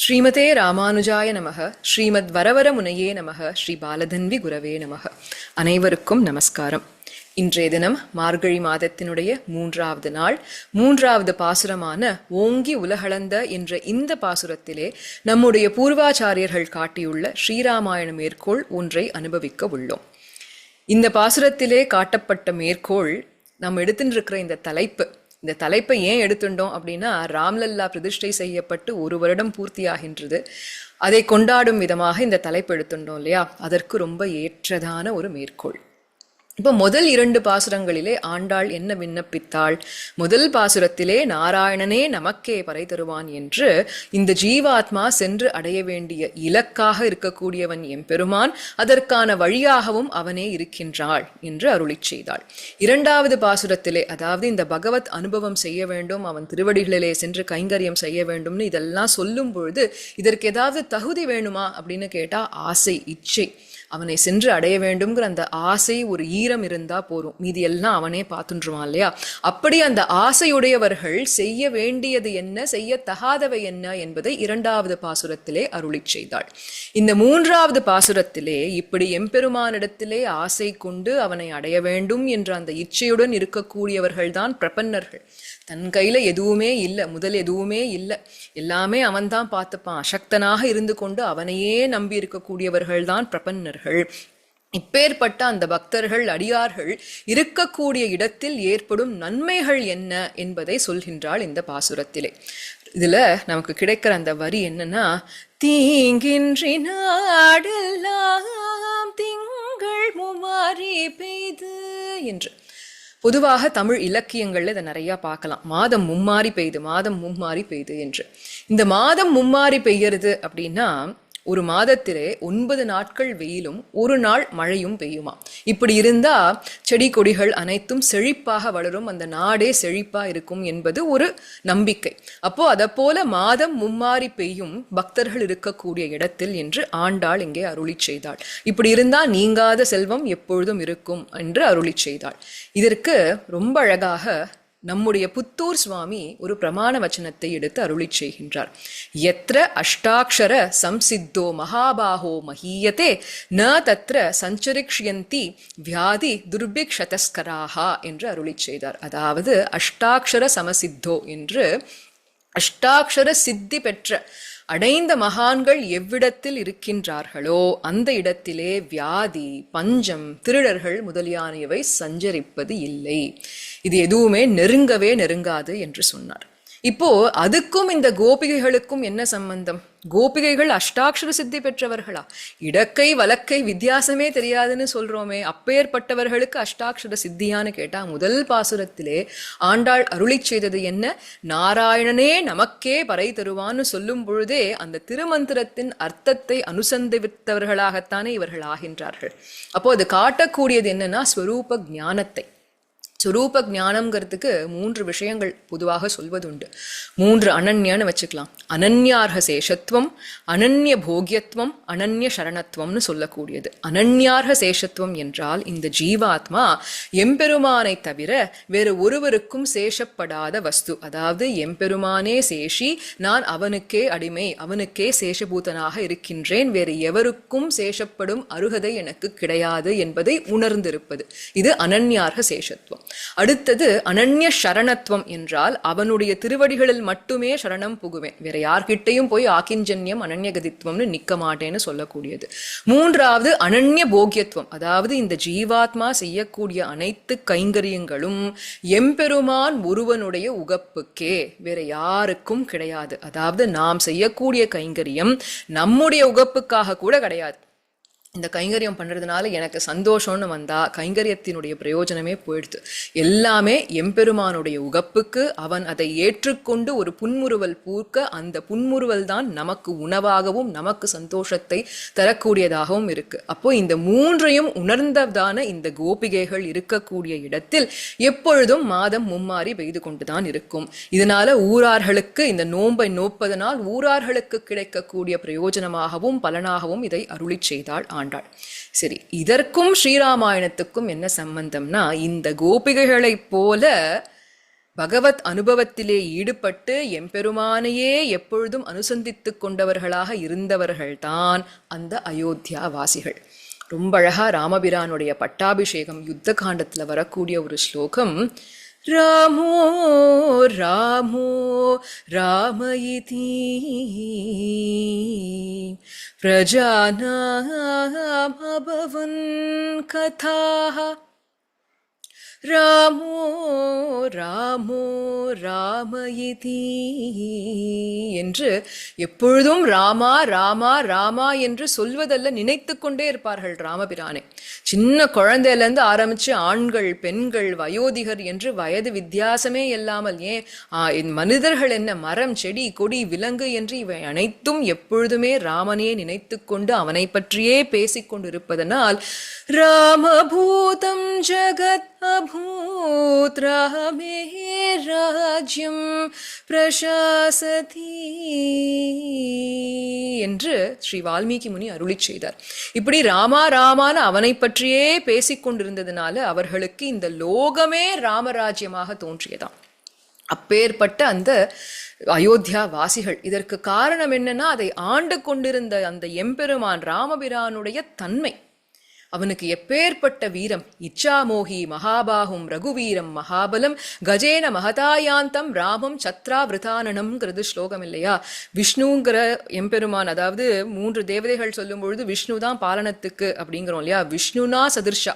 ஸ்ரீமதே ராமானுஜாய நமக ஸ்ரீமத் வரவர முனையே நமக ஸ்ரீ பாலதன்வி குரவே நமக. அனைவருக்கும் நமஸ்காரம். இன்றைய தினம் மார்கழி மாதத்தினுடைய மூன்றாவது நாள். மூன்றாவது பாசுரமான ஓங்கி உலகளந்த என்ற இந்த பாசுரத்திலே நம்முடைய பூர்வாச்சாரியர்கள் காட்டியுள்ள ஸ்ரீராமாயண மேற்கோள் ஒன்றை அனுபவிக்க உள்ளோம். இந்த பாசுரத்திலே காட்டப்பட்ட மேற்கோள் நம்ம எடுத்துட்டு இருக்கிற இந்த தலைப்பு இந்த தலைப்பை ஏன் எடுத்துட்டோம் அப்படின்னா ராம்லல்லா பிரதிஷ்டை செய்யப்பட்டு ஒரு வருடம் பூர்த்தியாகின்றது. அதை கொண்டாடும் விதமாக இந்த தலைப்பு எடுத்துட்டோம் இல்லையா? அதற்கு ரொம்ப ஏற்றதான ஒரு மேற்கோள். இப்போ முதல் இரண்டு பாசுரங்களிலே ஆண்டாள் என்ன விண்ணப்பித்தாள்? முதல் பாசுரத்திலே நாராயணனே நமக்கே பறை தருவான் என்று இந்த ஜீவாத்மா சென்று அடைய வேண்டிய இலக்காக இருக்கக்கூடியவன் எம்பெருமான் அதற்கான வழியாகவும் அவனே இருக்கின்றாள் என்று அருளி செய்தாள். இரண்டாவது பாசுரத்திலே அதாவது இந்த பகவத் அனுபவம் செய்ய வேண்டும் அவன் திருவடிகளிலே சென்று கைங்கரியம் செய்ய வேண்டும்னு இதெல்லாம் சொல்லும் பொழுது இதற்கு ஏதாவது தகுதி வேணுமா அப்படின்னு கேட்டா ஆசை இச்சை. அவனை சென்று அடைய வேண்டும்ங்கிற அந்த ஆசை ஒரு ஈரம் இருந்தா போரும் மீதி எல்லாம் அவனே பார்த்துருவான் இல்லையா? அப்படி அந்த ஆசையுடையவர்கள் செய்ய வேண்டியது என்ன செய்ய தகாதவை என்ன என்பதை இரண்டாவது பாசுரத்திலே அருளிச் செய்தாள். இந்த மூன்றாவது பாசுரத்திலே இப்படி எம்பெருமானிடத்திலே ஆசை கொண்டு அவனை அடைய வேண்டும் என்ற அந்த இச்சையுடன் இருக்கக்கூடியவர்கள்தான் பிரபன்னர்கள். தன் கையில் எதுவுமே இல்லை முதல் எதுவுமே இல்லை. எல்லாமே அவன்தான் பார்த்துப்பான். அசக்தனாக இருந்து கொண்டு அவனையே நம்பி இருக்கக்கூடியவர்கள் தான் பிரபன்னர்கள். இப்பேற்பட்ட அந்த பக்தர்கள் அடியார்கள் இருக்கக்கூடிய இடத்தில் ஏற்படும் நன்மைகள் என்ன என்பதை சொல்கின்றாள் இந்த பாசுரத்திலே. இதுல நமக்கு கிடைக்கிற அந்த வரி என்னன்னா தீங்கின்றி நாடெல்லாம் திங்கள் முமாரி பெய்து என்று. பொதுவாக தமிழ் இலக்கியங்கள்ல இதை நிறைய பார்க்கலாம். மாதம் மும்மாறி பெய்யுது மாதம் மும்மாறி பெய்யுது என்று. இந்த மாதம் மும்மாறி பெய்யறது அப்படின்னா ஒரு மாதத்திலே ஒன்பது நாட்கள் வெயிலும் ஒரு நாள் மழையும் பெய்யுமா? இப்படி இருந்தா செடி கொடிகள் அனைத்தும் செழிப்பாக வளரும். அந்த நாடே செழிப்பா இருக்கும் என்பது ஒரு நம்பிக்கை. அப்போ அதை போல மாதம் மும்மாறி பெய்யும் பக்தர்கள் இருக்கக்கூடிய இடத்தில் என்று ஆண்டாள் இங்கே அருளி செய்தாள். இப்படி இருந்தா நீங்காத செல்வம் எப்பொழுதும் இருக்கும் என்று அருளி செய்தாள். இதற்கு ரொம்ப அழகாக நம்முடைய புத்தூர் சுவாமி ஒரு பிரமாண வச்சனத்தை எடுத்து அருளி செய்கின்றார். எத்திர அஷ்டாட்சர சம்சித்தோ மகாபாகோ மகீயத்தே ந தத்ர சஞ்சரிக்ஷியந்தி வியாதி துர்பிக்ஷதஸ்கராகா என்று அருளி செய்தார். அதாவது அஷ்டாட்சர சமசித்தோ என்று அஷ்டாட்சர சித்தி பெற்ற அடைந்த மகான்கள் எவ்விடத்தில் இருக்கின்றார்களோ அந்த இடத்திலே வியாதி பஞ்சம் திருடர்கள் முதலியானவை சஞ்சரிப்பது இல்லை. இது எதுவுமே நெருங்கவே நெருங்காது என்று சொன்னார். இப்போ அதுக்கும் இந்த கோபிகைகளுக்கும் என்ன சம்பந்தம்? கோபிகைகள் அஷ்டாட்சர சித்தி பெற்றவர்களா? இடக்கை வலக்கை வித்தியாசமே தெரியாதுன்னு சொல்றோமே. அப்பேற்பட்டவர்களுக்கு அஷ்டாட்சர சித்தியான்னு கேட்டா முதல் பாசுரத்திலே ஆண்டாள் அருளி செய்தது என்ன? நாராயணனே நமக்கே பறை தருவான்னு சொல்லும் பொழுதே அந்த திருமந்திரத்தின் அர்த்தத்தை அனுசந்தித்தவர்களாகத்தானே இவர்கள் ஆகின்றார்கள். அப்போ அது காட்டக்கூடியது என்னன்னா ஸ்வரூப ஞானத்தை. சுரூப ஞானம்ங்கிறதுக்கு மூன்று விஷயங்கள் பொதுவாக சொல்வதுண்டு. மூன்று அனன்யான்னு வச்சுக்கலாம். அனன்யார்ஹ சேஷத்துவம் அனன்ய போகியத்துவம் அனன்ய சரணத்துவம்னு சொல்லக்கூடியது. அனன்யார்ஹ சேஷத்துவம் என்றால் இந்த ஜீவாத்மா எம்பெருமானை தவிர வேறு ஒருவருக்கும் சேஷப்படாத வஸ்து. அதாவது எம்பெருமானே சேஷி நான் அவனுக்கே அடிமை அவனுக்கே சேஷபூதனாக இருக்கின்றேன் வேறு எவருக்கும் சேஷப்படும் அருகதை எனக்கு கிடையாது என்பதை உணர்ந்திருப்பது. இது அனன்யார்ஹ சேஷத்துவம் அடுத்தது அனன்ய சரணத்துவம் என்றால் அவனுடைய திருவடிகளில் மட்டுமே சரணம் புகுவேன். வேற யார்கிட்டையும் போய் ஆக்கிஞ்சன்யம் அனன்யகதித்துவம்னு நிக்க மாட்டேன்னு சொல்லக்கூடியது. மூன்றாவது அனன்ய போகியத்துவம் அதாவது இந்த ஜீவாத்மா செய்யக்கூடிய அனைத்து கைங்கரியங்களும் எம்பெருமான் ஒருவனுடைய உகப்புக்கே. வேற யாருக்கும் கிடையாது. அதாவது நாம் செய்யக்கூடிய கைங்கரியம் நம்முடைய உகப்புக்காக கூட கிடையாது. இந்த கைங்கரியம் பண்ணுறதுனால எனக்கு சந்தோஷம்னு வந்தால் கைங்கரியத்தினுடைய பிரயோஜனமே போயிடுது. எல்லாமே எம்பெருமானுடைய உகப்புக்கு அவன் அதை ஏற்றுக்கொண்டு ஒரு புன்முறுவல் பூர்க்க அந்த புன்முறுவல் தான் நமக்கு உணவாகவும் நமக்கு சந்தோஷத்தை தரக்கூடியதாகவும் இருக்கு. அப்போ இந்த மூன்றையும் உணர்ந்ததான இந்த கோபிகைகள் இருக்கக்கூடிய இடத்தில் எப்பொழுதும் மாதம் மும்மாறி பெய்து கொண்டு தான் இருக்கும். இதனால ஊரார்களுக்கு இந்த நோன்பை நோப்பதனால் ஊரார்களுக்கு கிடைக்கக்கூடிய பிரயோஜனமாகவும் பலனாகவும் இதை அருளி செய்தாள் ஆண்டாள். சரி இதற்கும் ஸ்ரீராமாயணத்துக்கும் என்ன சம்பந்தம்னா இந்த கோபிகைகளைப் போல பகவத் அனுபவத்திலே ஈடுபட்டு எம்பெருமானையே எப்பொழுதும் அனுசந்தித்துக் கொண்டவர்களாக இருந்தவர்கள்தான் அந்த அயோத்தியா வாசிகள் ரொம்ப அழகா ராமபிரானுடைய பட்டாபிஷேகம் யுத்த காண்டத்துல வரக்கூடிய ஒரு ஸ்லோகம் ராமோ ராமோ ராமயிதி பிரஜானாமபவன் கதாः ராமோ ராமோ ராமயிதி என்று எப்பொழுதும் ராமா ராமா ராமா என்று சொல்வதல்ல நினைத்து கொண்டே இருப்பார்கள் ராமபிரானை. சின்ன குழந்தையிலேருந்து ஆரம்பிச்சு ஆண்கள் பெண்கள் வயோதிகர் என்று வயது வித்தியாசமே இல்லாமல் ஏன் ஆ, என் மனிதர்கள் என்ன மரம் செடி கொடி விலங்கு என்று இவை அனைத்தும் எப்பொழுதுமே ராமனே நினைத்து கொண்டு அவனை பற்றியே பேசிக் கொண்டிருப்பதனால் ராமபூதம் ஜகத் அபூ ராமே ராஜ்யம் பிரசாசதி என்று ஸ்ரீ வால்மீகி முனி அருளி செய்தார். இப்படி ராமா ராமான அவனை பற்றியே பேசிக்கொண்டிருந்ததுனால அவர்களுக்கு இந்த லோகமே ராமராஜ்யமாக தோன்றியதாம். அப்பேற்பட்ட அந்த அயோத்தியா வாசிகள் இதற்கு காரணம் என்னன்னா அதை ஆண்டு கொண்டிருந்த அந்த எம்பெருமான் ராமபிரானுடைய தன்மை. அவனுக்கு எப்பேற்பட்ட வீரம்? இச்சாமோகி மகாபாகும் ரகுவீரம் மகாபலம் கஜேன மகதாயாந்தம் ராமம் சத்ராவிரதானனம்ங்கிறது ஸ்லோகம் இல்லையா? விஷ்ணுங்கிற எம்பெருமான் அதாவது மூன்று தேவதைகள் சொல்லும் பொழுது விஷ்ணு தான் பாலனத்துக்கு அப்படிங்கிறோம் இல்லையா? விஷ்ணுனா சதிர்ஷா.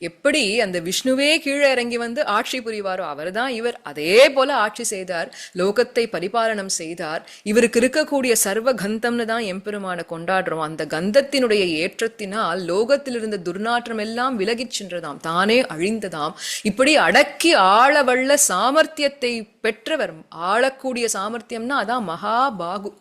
எப்படி அந்த விஷ்ணுவே கீழே இறங்கி வந்து ஆட்சி புரிவாரோ அவர்தான் இவர். அதே போல ஆட்சி செய்தார் லோகத்தை பரிபாலனம் செய்தார். இவருக்கு இருக்கக்கூடிய சர்வ கந்தம்னு தான் எம்பெருமான கொண்டாடுறோம். அந்த கந்தத்தினுடைய ஏற்றத்தினால் லோகத்தில் இருந்த துர்நாற்றம் எல்லாம் விலகிச் சென்றதாம். தானே அழிந்ததாம். இப்படி அடக்கி ஆளவள்ள சாமர்த்தியத்தை பெற்றவர் ஆளக்கூடிய சாமர்த்தியம்னா அதான் மகாபாகு.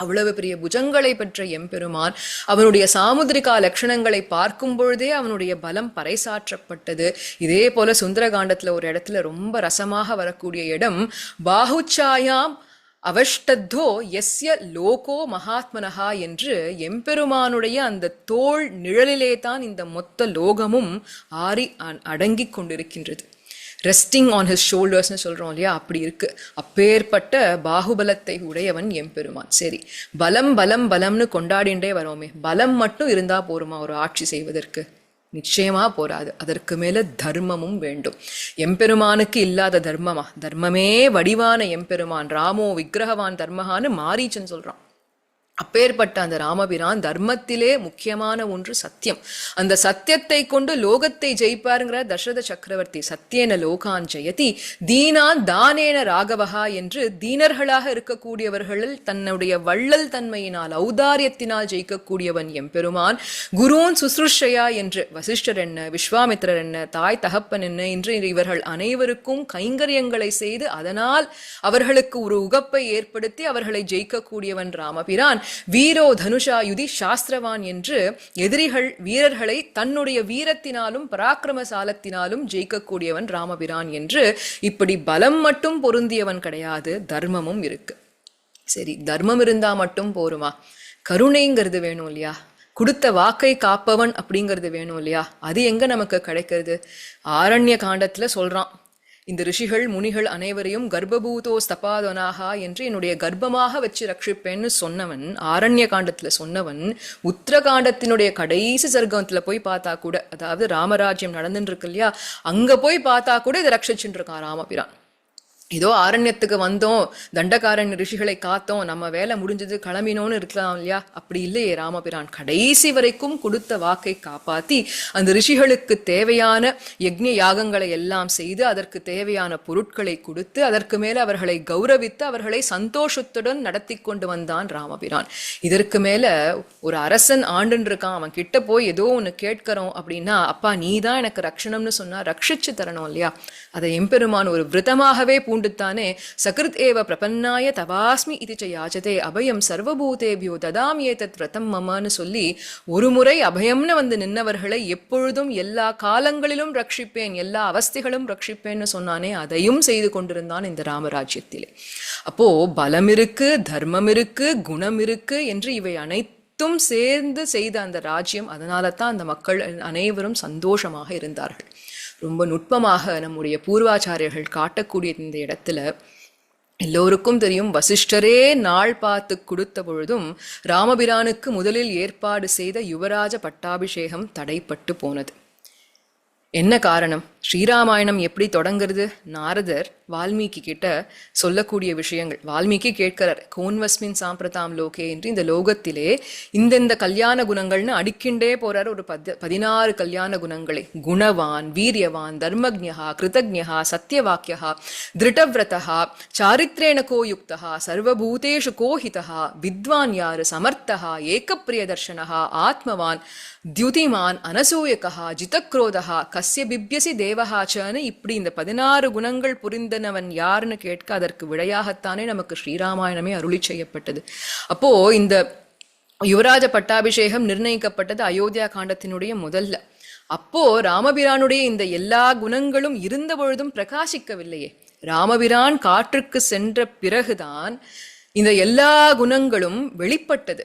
அவ்வளவு பெரிய புஜங்களை பெற்ற எம்பெருமான் அவனுடைய சாமுதிரிகா லட்சணங்களை பார்க்கும் பொழுதே அவனுடைய பலம் பறைசாற்றப்பட்டது. இதே போல சுந்தரகாண்டத்துல ஒரு இடத்துல ரொம்ப ரசமாக வரக்கூடிய இடம் பாகுச்சாயாம் அவஷ்டத்தோ எஸ்ய லோகோ மகாத்மனஹா என்று எம்பெருமானுடைய அந்த தோள் நிழலிலே தான் இந்த மொத்த லோகமும் ஆறி அ- அடங்கிக் கொண்டிருக்கின்றது. ரெஸ்டிங் ஆன் ஹிஸ் ஷோல்டர்ஸ்னு சொல்கிறோம் இல்லையா? அப்படி இருக்குது அப்பேற்பட்ட பாகுபலத்தை உடையவன் எம்பெருமான். சரி. பலம் பலம் பலம்னு கொண்டாடிண்டே வரோமே. பலம் மட்டும் இருந்தால் போருமா ஒரு ஆட்சி செய்வதற்கு? நிச்சயமா போராது. அதற்கு மேல தர்மமும் வேண்டும். எம்பெருமானுக்கு இல்லாத தர்மமா? தர்மமே வடிவான எம்பெருமான். ராமோ விக்கிரகவான் தர்மகான்னு மாரீச்சன் சொல்றான். அப்பேற்பட்ட அந்த ராமபிரான் தர்மத்திலே முக்கியமான ஒன்று சத்தியம். அந்த சத்தியத்தை கொண்டு லோகத்தை ஜெயிப்பாருங்கிற தசரத சக்கரவர்த்தி சத்தியன லோகான் ஜெயதி தீனான் தானேன ராகவஹா என்று தீனர்களாக இருக்கக்கூடியவர்களில் தன்னுடைய வள்ளல் தன்மையினால் ஔதாரியத்தினால் ஜெயிக்கக்கூடியவன் எம்பெருமான். குருன் சுசுருஷையா என்று வசிஷ்டர் என்ன விஸ்வாமித்திரர் என்ன தாய் தகப்பன் என்ன என்று இவர்கள் அனைவருக்கும் கைங்கரியங்களை செய்து அதனால் அவர்களுக்கு ஒரு உகப்பை ஏற்படுத்தி அவர்களை ஜெயிக்கக்கூடியவன் ராமபிரான். வீரோ தனுஷா யுதி சாஸ்திரவான் என்று எதிரிகள் வீரர்களை தன்னுடைய வீரத்தினாலும் பராக்கிரமசாலத்தினாலும் ஜெயிக்கக்கூடியவன் ராமபிரான் என்று இப்படி பலம் மட்டும் பொருந்தியவன் கிடையாது தர்மமும் இருக்கு. சரி தர்மம் இருந்தா மட்டும் போருமா? கருணைங்கிறது வேணும் இல்லையா? கொடுத்த வாக்கை காப்பவன் அப்படிங்கிறது வேணும் இல்லையா? அது எங்க நமக்கு கிடைக்கிறது? ஆரண்ய காண்டத்துல சொல்றான் இந்த ரிஷிகள் முனிகள் அனைவரையும் கர்ப்பபூதோ ஸ்தபாதனாகா என்று என்னுடைய கர்ப்பமாக வச்சு ரட்சிப்பேன்னு சொன்னவன் ஆரண்ய காண்டத்துல சொன்னவன் உத்தரகாண்டத்தினுடைய கடைசி சர்க்கத்துல போய் பார்த்தா கூட அதாவது ராமராஜ்யம் நடந்துட்டு இருக்கு இல்லையா? அங்க போய் பார்த்தா கூட இதை ரட்சிச்சுட்டு இருக்கான் ராமபிரான். ஏதோ ஆரண்யத்துக்கு வந்தோம் தண்டகாரன் ரிஷிகளை காத்தோம் நம்ம வேலை முடிஞ்சது கிளம்பினோன்னு இருக்கலாம் இல்லையா? அப்படி இல்லையே ராமபிரான். கடைசி வரைக்கும் கொடுத்த வாக்கை காப்பாத்தி அந்த ரிஷிகளுக்கு தேவையான யக்ஞ யாகங்களை எல்லாம் செய்து அதற்கு தேவையான பொருட்களை கொடுத்து அதற்கு மேல அவர்களை கௌரவித்து அவர்களை சந்தோஷத்துடன் நடத்தி கொண்டு வந்தான் ராமபிரான். இதற்கு மேல ஒரு அரசன் ஆண்டுன்னு இருக்கான். அவன் கிட்ட போய் ஏதோ ஒன்று கேட்கிறோம் அப்படின்னா அப்பா நீ தான் எனக்கு ரக்ஷணம்னு சொன்னா ரட்சிச்சு தரணும் இல்லையா? அதை எம்பெருமான் ஒரு விரதமாகவே பூண்டுத்தானே சகிருத் ஏவ பிரபன்னாய தவாஸ்மி இது யாச்சதே அபயம் சர்வபூதேபியோ ததாம் ஏதத் விரதம் மமான்னு சொல்லி ஒரு முறை அபயம்னு வந்து நின்னவர்களை எப்பொழுதும் எல்லா காலங்களிலும் ரட்சிப்பேன் எல்லா அவஸ்தைகளும் ரட்சிப்பேன்னு சொன்னானே அதையும் செய்து கொண்டிருந்தான் இந்த ராமராஜ்யத்திலே. அப்போ பலம் இருக்கு தர்மம் இருக்கு குணம் இருக்கு என்று இவை அனைத்தும் சேர்ந்து செய்த அந்த ராஜ்யம் அதனால தான் அந்த மக்கள் அனைவரும் சந்தோஷமாக இருந்தார்கள். ரொம்ப நுட்பமாக நம்முடைய பூர்வாச்சாரியர்கள் காட்டக்கூடிய இந்த இடத்துல எல்லோருக்கும் தெரியும் வசிஷ்டரே நாள் பார்த்து கொடுத்த பொழுதும் ராமபிரானுக்கு முதலில் ஏற்பாடு செய்த யுவராஜ பட்டாபிஷேகம் தடைப்பட்டு போனது. என்ன காரணம்? ஸ்ரீராமாயணம் எப்படி தொடங்குறது? நாரதர் வால்மீகி கிட்ட சொல்லக்கூடிய விஷயங்கள். வால்மீகி கேட்கிறார் கோன்வஸ்மின் சாம்பிரதாம் லோகே என்று இந்த லோகத்திலே இந்தெந்த கல்யாண குணங்கள்னு அடிக்கின்றே போறார் ஒரு பத் பதினாறு கல்யாண குணங்களை. குணவான் வீரியவான் தர்மஜா கிருதஜா சத்தியவாக்கியா திருடவிரதா சாரித்ரேண கோயுக்தா சர்வபூதேஷு கோஹிதா வித்வான் யாரு சமர்த்தா ஏகப்பிரியதர்ஷனா ஆத்மவான் தியுதிமான் அனசூயகா ஜிதக்ரோதா கஸ்ய பிப்யசி தேவஹாச்சன்னு இப்படி இந்த பதினாறு குணங்கள் புரிந்த புரிந்தனவன் யாருன்னு கேட்க அதற்கு விடையாகத்தானே நமக்கு ஸ்ரீராமாயணமே அருளி செய்யப்பட்டது. அப்போ இந்த யுவராஜ பட்டாபிஷேகம் நிர்ணயிக்கப்பட்டது அயோத்தியா காண்டத்தினுடைய முதல்ல. அப்போ ராமபிரானுடைய இந்த எல்லா குணங்களும் இருந்த பொழுதும் பிரகாசிக்கவில்லையே. ராமபிரான் காற்றுக்கு சென்ற பிறகுதான் இந்த எல்லா குணங்களும் வெளிப்பட்டது.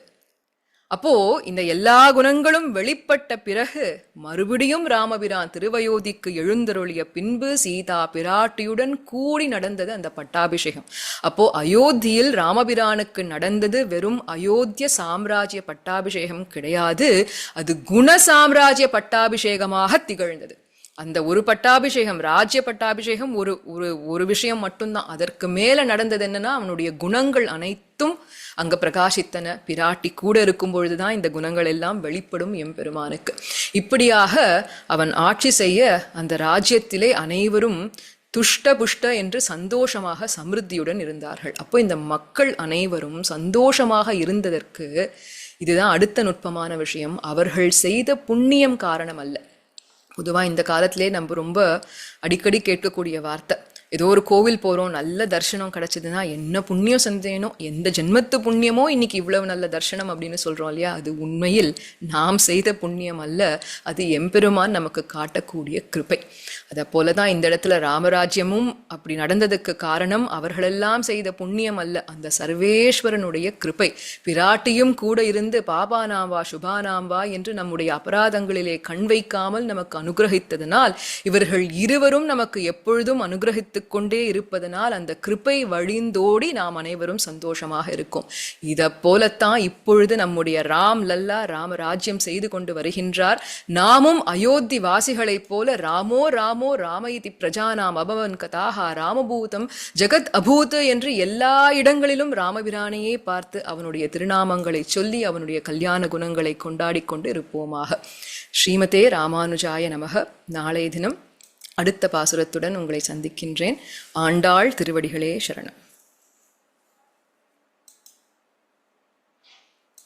அப்போ இந்த எல்லா குணங்களும் வெளிப்பட்ட பிறகு மறுபடியும் ராமபிரான் திருவயோதிக்கு எழுந்தருளிய பின்பு சீதா பிராட்டியுடன் கூடி நடந்தது அந்த பட்டாபிஷேகம். அப்போ அயோத்தியில் ராமபிரானுக்கு நடந்தது வெறும் அயோத்திய சாம்ராஜ்ய பட்டாபிஷேகம் கிடையாது. அது குண சாம்ராஜ்ய பட்டாபிஷேகமாக திகழ்ந்தது. அந்த ஒரு பட்டாபிஷேகம் ராஜ்ய பட்டாபிஷேகம் ஒரு ஒரு ஒரு விஷயம் மட்டும்தான். அதற்கு மேல நடந்தது என்னன்னா அவனுடைய குணங்கள் அனைத்தும் அங்க பிரகாசித்தன. பிராட்டி கூட இருக்கும் பொழுதுதான் இந்த குணங்கள் எல்லாம் வெளிப்படும் எம்பெருமானுக்கு. இப்படியாக அவன் ஆட்சி செய்ய அந்த ராஜ்யத்திலே அனைவரும் துஷ்ட புஷ்ட என்று சந்தோஷமாக சமிருத்தியுடன் இருந்தார்கள். அப்போ இந்த மக்கள் அனைவரும் சந்தோஷமாக இருந்ததற்கு இதுதான் அடுத்த நுட்பமான விஷயம். அவர்கள் செய்த புண்ணியம் காரணம் அல்ல பொதுவாக இந்த காலத்திலே நம்ம ரொம்ப அடிக்கடி கேட்கக்கூடிய வார்த்தை. ஏதோ ஒரு கோவில் போகிறோம் நல்ல தரிசனம் கிடச்சிதுன்னா என்ன புண்ணியம் செஞ்சேனோ எந்த ஜென்மத்து புண்ணியமோ இன்னைக்கு இவ்வளவு நல்ல தரிசனம் அப்படின்னு சொல்கிறோம் இல்லையா? அது உண்மையில் நாம் செய்த புண்ணியம் அல்ல அது எம்பெருமான் நமக்கு காட்டக்கூடிய கிருபை. அதை போல தான் இந்த இடத்துல ராமராஜ்யமும் அப்படி நடந்ததுக்கு காரணம் அவர்களெல்லாம் செய்த புண்ணியம் அல்ல அந்த சர்வேஸ்வரனுடைய கிருபை. பிராட்டியும் கூட இருந்து பாபானாம்பா சுபானாம்பா என்று நம்முடைய அபராதங்களிலே கண் வைக்காமல் நமக்கு அனுகிரகித்ததனால் இவர்கள் இருவரும் நமக்கு எப்பொழுதும் அனுகிரகித்து கொண்டே இருப்பதனால் அந்த கிருபை வழிந்தோடி நாம் அனைவரும் சந்தோஷமாக இருக்கும். இதை போலத்தான் இப்பொழுது நம்முடைய ராம் லல்லா ராமராஜ்யம் செய்து கொண்டு வருகின்றார். நாமும் அயோத்தி வாசிகளைப் போல ராமோ ராமோ ராம இதி பிரஜானாம் அபவன் கதாஹா ராமபூதம் ஜெகத் அபூத் என்று எல்லா இடங்களிலும் ராமபிரானையே பார்த்து அவனுடைய திருநாமங்களை சொல்லி அவனுடைய கல்யாண குணங்களை கொண்டாடி கொண்டு இருப்போமாக ஸ்ரீமதே ராமானுஜாய நமக. நாளைய தினம் அடுத்த பாசுரத்துடன் உங்களை சந்திக்கின்றேன். ஆண்டாள் திருவடிகளே சரணம்.